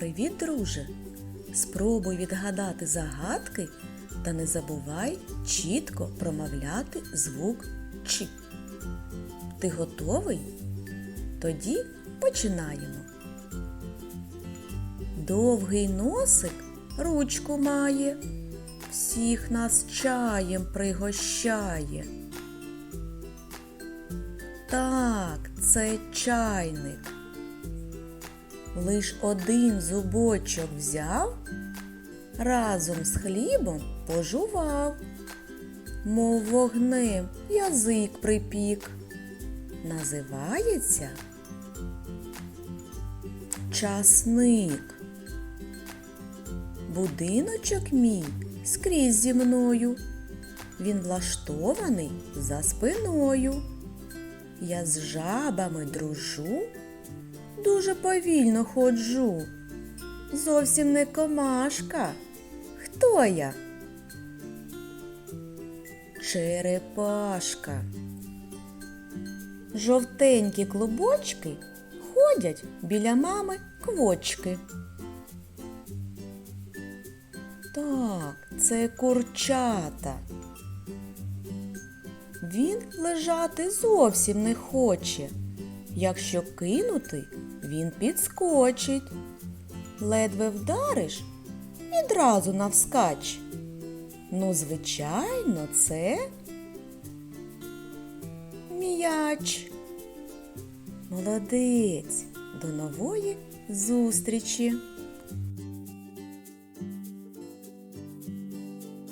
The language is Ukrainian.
Привіт, друже! Спробуй відгадати загадки та не забувай чітко промовляти звук Ч. Ти готовий? Тоді починаємо. Довгий носик ручку має, всіх нас чаєм пригощає. Так, це чайник. Лиш один зубочок взяв, разом з хлібом пожував, мов вогнем язик припік. Називається часник. Будиночок мій скрізь зі мною. Він влаштований за спиною. Я з жабами дружу, дуже повільно ходжу. Зовсім не комашка. Хто я? Черепашка. Жовтенькі клубочки ходять біля мами квочки. Так, це курчата. Він лежати зовсім не хоче. Якщо кинути, він підскочить. Ледве вдариш відразу навскач. Ну, звичайно, це м'яч. Молодець. До нової зустрічі!